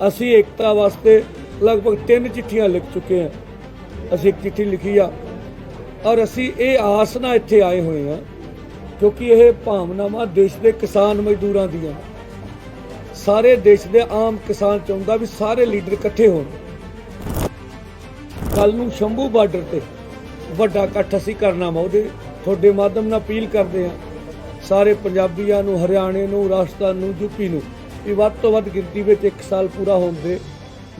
ਅਸੀਂ ਏਕਤਾ ਵਾਸਤੇ ਲਗਭਗ ਤਿੰਨ ਚਿੱਠੀਆਂ ਲਿਖ ਚੁੱਕੇ ਹਾਂ। ਅਸੀਂ ਇੱਕ ਚਿੱਠੀ ਲਿਖੀ ਆ ਔਰ ਅਸੀਂ ਇਹ ਆਸ ਨਾਲ ਇੱਥੇ ਆਏ ਹੋਏ ਹਾਂ ਕਿਉਂਕਿ ਇਹ ਭਾਵਨਾਵਾਂ ਦੇਸ਼ ਦੇ ਕਿਸਾਨ ਮਜ਼ਦੂਰਾਂ ਦੀਆਂ। ਸਾਰੇ ਦੇਸ਼ ਦੇ ਆਮ ਕਿਸਾਨ ਚਾਹੁੰਦਾ ਵੀ ਸਾਰੇ ਲੀਡਰ ਇਕੱਠੇ ਹੋਣ। ਕੱਲ ਨੂੰ ਸ਼ੰਭੂ ਬਾਰਡਰ ਤੇ ਵੱਡਾ ਇਕੱਠ ਅਸੀਂ ਕਰਨਾ ਵਾ, ਉਹਦੇ ਤੁਹਾਡੇ ਮਾਧਿਅਮ ਨਾਲ ਅਪੀਲ ਕਰਦੇ ਹਾਂ। ਸਾਰੇ ਪੰਜਾਬੀਆਂ ਨੂੰ, ਹਰਿਆਣੇ ਨੂੰ, ਰਾਜਸਥਾਨ ਨੂੰ ਯੂਪੀ ਨੂੰ ਵੀ ਵੱਧ ਤੋਂ ਵੱਧ ਗਿਣਤੀ ਵਿੱਚ ਇੱਕ ਸਾਲ ਪੂਰਾ ਹੋਣ ਦੇ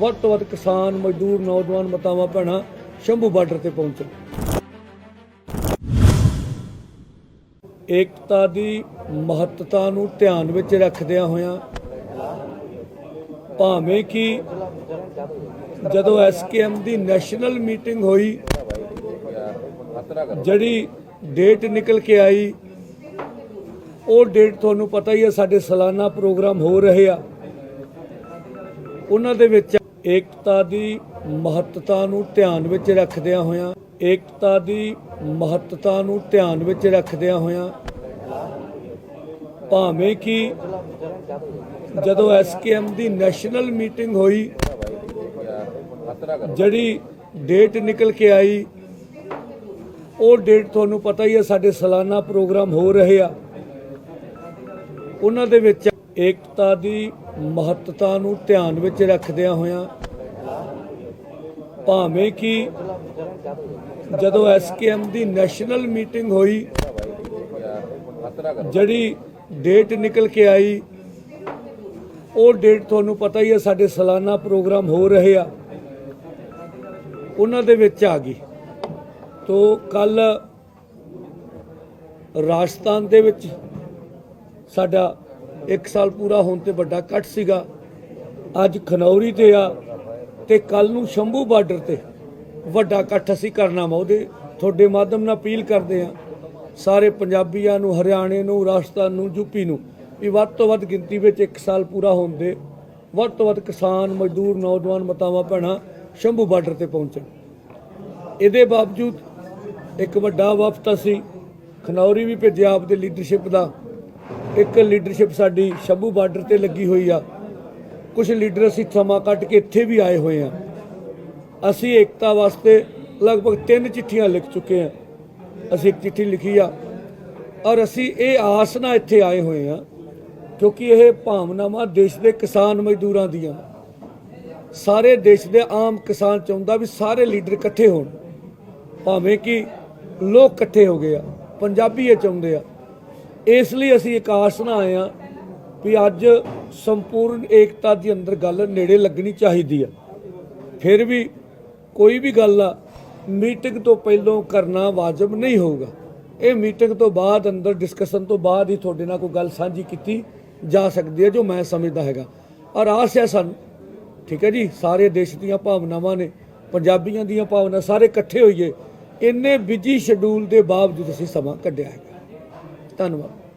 ਵੱਧ ਤੋਂ ਵੱਧ ਕਿਸਾਨ, ਮਜ਼ਦੂਰ, ਨੌਜਵਾਨ, ਮਤਾਵਾਂ, ਭੈਣਾਂ ਸ਼ੰਭੂ ਬਾਰਡਰ ਤੇ ਪਹੁੰਚਣ। ਏਕਤਾ ਦੀ ਮਹੱਤਤਾ ਨੂੰ ਧਿਆਨ ਵਿੱਚ ਰੱਖਦਿਆਂ ਹੋਇਆਂ ਭਾਵੇਂ ਕਿ ਜਦੋਂ ਐਸਕੇਐਮ ਦੀ ਨੈਸ਼ਨਲ ਮੀਟਿੰਗ ਹੋਈ, ਜਿਹੜੀ ਡੇਟ ਨਿਕਲ ਕੇ ਆਈ ਉਹ ਡੇਟ ਤੁਹਾਨੂੰ ਪਤਾ ਹੀ ਹੈ, ਸਾਡੇ ਸਾਲਾਨਾ ਪ੍ਰੋਗਰਾਮ ਹੋ ਰਹੇ ਆ। ਉਹਨਾਂ ਦੇ ਵਿੱਚ ਏਕਤਾ ਦੀ ਮਹੱਤਤਾ ਨੂੰ ਧਿਆਨ ਵਿੱਚ ਰੱਖਦਿਆਂ ਹੋਇਆਂ, ਏਕਤਾ ਦੀ ਮਹੱਤਤਾ ਨੂੰ ਧਿਆਨ ਵਿੱਚ ਰੱਖਦਿਆਂ ਹੋਇਆਂ, ਭਾਵੇਂ ਕਿ ਜਦੋਂ ਐਸਕੇਐਮ ਦੀ ਨੈਸ਼ਨਲ ਮੀਟਿੰਗ ਹੋਈ, ਜਿਹੜੀ ਡੇਟ ਨਿਕਲ ਕੇ ਆਈ, ਉਹ ਡੇਟ ਤੁਹਾਨੂੰ ਪਤਾ ਹੀ ਹੈ, ਸਾਡੇ ਸਾਲਾਨਾ ਪ੍ਰੋਗਰਾਮ ਹੋ ਰਹੇ ਆ। ਉਹਨਾਂ ਦੇ ਵਿੱਚ ਏਕਤਾ ਦੀ ਮਹੱਤਤਾ ਨੂੰ ਧਿਆਨ ਵਿੱਚ ਰੱਖਦਿਆਂ ਹੋਇਆਂ ਭਾਵੇਂ ਕਿ ਜਦੋਂ ਐਸਕੇਐਮ ਦੀ ਨੈਸ਼ਨਲ ਮੀਟਿੰਗ ਹੋਈ, ਜਿਹੜੀ ਡੇਟ ਨਿਕਲ ਕੇ ਆਈ, ਉਹ ਡੇਟ ਤੁਹਾਨੂੰ ਪਤਾ ਹੀ ਹੈ, ਸਾਡੇ ਸਾਲਾਨਾ ਪ੍ਰੋਗਰਾਮ ਹੋ ਰਹੇ ਆ, ਉਹਨਾਂ ਦੇ ਵਿੱਚ ਆ ਗਈ। ਤੋ ਕੱਲ ਰਾਜਸਥਾਨ ਦੇ ਵਿੱਚ ਸਾਡਾ 1 ਸਾਲ ਪੂਰਾ ਹੋਣ ਤੇ ਵੱਡਾ ਇਕੱਠ ਸੀਗਾ। ਅੱਜ ਖਨੌਰੀ ਤੇ ਆ ਤੇ ਕੱਲ ਨੂੰ ਸ਼ੰਭੂ ਬਾਰਡਰ ਤੇ ਵੱਡਾ ਇਕੱਠ ਅਸੀਂ ਕਰਨਾ ਵਾ। ਉਹਦੇ ਤੁਹਾਡੇ ਮਾਧਿਅਮ ਨਾਲ ਅਪੀਲ ਕਰਦੇ ਆ ਸਾਰੇ ਪੰਜਾਬੀਆਂ ਨੂੰ, ਹਰਿਆਣੇ ਨੂੰ, ਰਾਜਸਥਾਨ ਨੂੰ ਯੂਪੀ ਨੂੰ ਵੀ ਵੱਧ ਤੋਂ ਵੱਧ ਗਿਣਤੀ ਵਿੱਚ 1 ਸਾਲ ਪੂਰਾ ਹੋਣ ਦੇ ਵੱਧ ਤੋਂ ਵੱਧ ਕਿਸਾਨ, ਮਜ਼ਦੂਰ, ਨੌਜਵਾਨ, ਮਤਾਵਾਂ, ਭੈਣਾਂ ਸ਼ੰਭੂ ਬਾਰਡਰ ਤੇ ਪਹੁੰਚਣ। ਇਹਦੇ ਬਾਵਜੂਦ ਇੱਕ ਵੱਡਾ ਵਫਦ ਅਸੀਂ ਖਨੌਰੀ ਵੀ ਭੇਜਿਆ ਆਪਦੇ ਲੀਡਰਸ਼ਿਪ ਦਾ। ਇੱਕ ਲੀਡਰਸ਼ਿਪ ਸਾਡੀ ਸ਼ੰਭੂ ਬਾਰਡਰ ਤੇ ਲੱਗੀ ਹੋਈ ਆ। ਕੁਝ ਲੀਡਰ ਅਸੀਂ ਸਮਾਂ ਕੱਟ ਕੇ ਇੱਥੇ ਵੀ ਆਏ ਹੋਏ ਆ। ਅਸੀਂ ਏਕਤਾ ਵਾਸਤੇ ਲਗਭਗ ਤਿੰਨ ਚਿੱਠੀਆਂ ਲਿਖ ਚੁੱਕੇ ਹਾਂ ਅਸੀਂ ਇੱਕ ਚਿੱਠੀ ਲਿਖੀ ਆ ਔਰ ਅਸੀਂ ਇਹ ਆਸ ਨਾਲ ਇੱਥੇ ਆਏ ਹੋਏ ਆ ਕਿਉਂਕਿ ਇਹ ਭਾਵਨਾਵਾਂ ਦੇਸ਼ ਦੇ ਕਿਸਾਨ ਮਜ਼ਦੂਰਾਂ ਦੀਆਂ। ਸਾਰੇ ਦੇਸ਼ ਦੇ ਆਮ ਕਿਸਾਨ ਚਾਹੁੰਦਾ ਵੀ ਸਾਰੇ ਲੀਡਰ ਇਕੱਠੇ ਹੋਣ। ਭਾਵੇਂ ਕਿ ਲੋਕ ਇਕੱਠੇ ਹੋ ਗਏ ਆ, ਪੰਜਾਬੀ ਇਹ ਚਾਹੁੰਦੇ ਆ। ਇਸ ਲਈ ਅਸੀਂ ਇੱਕ ਆਸ ਨਾਲ ਆਏ ਆ ਵੀ ਅੱਜ ਸੰਪੂਰਨ ਏਕਤਾ ਦੀ ਅੰਦਰ ਗੱਲ ਨੇੜੇ ਲੱਗਣੀ ਚਾਹੀਦੀ ਆ ਫਿਰ ਵੀ ਕੋਈ ਵੀ ਗੱਲ ਆ, ਮੀਟਿੰਗ ਤੋਂ ਪਹਿਲਾਂ ਕਰਨਾ ਵਾਜਬ ਨਹੀਂ ਹੋਊਗਾ। ਇਹ ਮੀਟਿੰਗ ਤੋਂ ਬਾਅਦ ਅੰਦਰ ਡਿਸਕਸ਼ਨ ਤੋਂ ਬਾਅਦ ਹੀ ਤੁਹਾਡੇ ਨਾਲ ਕੋਈ ਗੱਲ ਸਾਂਝੀ ਕੀਤੀ ਜਾ ਸਕਦੀ ਹੈ ਜੋ ਮੈਂ ਸਮਝਦਾ ਹੈਗਾ। ਔਰ ਆਸ ਹੈ ਸਾਨੂੰ, ਠੀਕ ਹੈ ਜੀ, ਸਾਰੇ ਦੇਸ਼ ਦੀਆਂ ਭਾਵਨਾਵਾਂ ਨੇ, ਪੰਜਾਬੀਆਂ ਦੀਆਂ ਭਾਵਨਾ ਸਾਰੇ ਇਕੱਠੇ ਹੋਈਏ, ਇੰਨੇ ਬਿਜ਼ੀ ਸ਼ਡਿਊਲ ਦੇ ਬਾਵਜੂਦ ਅਸੀਂ ਸਮਾਂ ਕੱਢਿਆ ਹੈਗਾ। ਧੰਨਵਾਦ।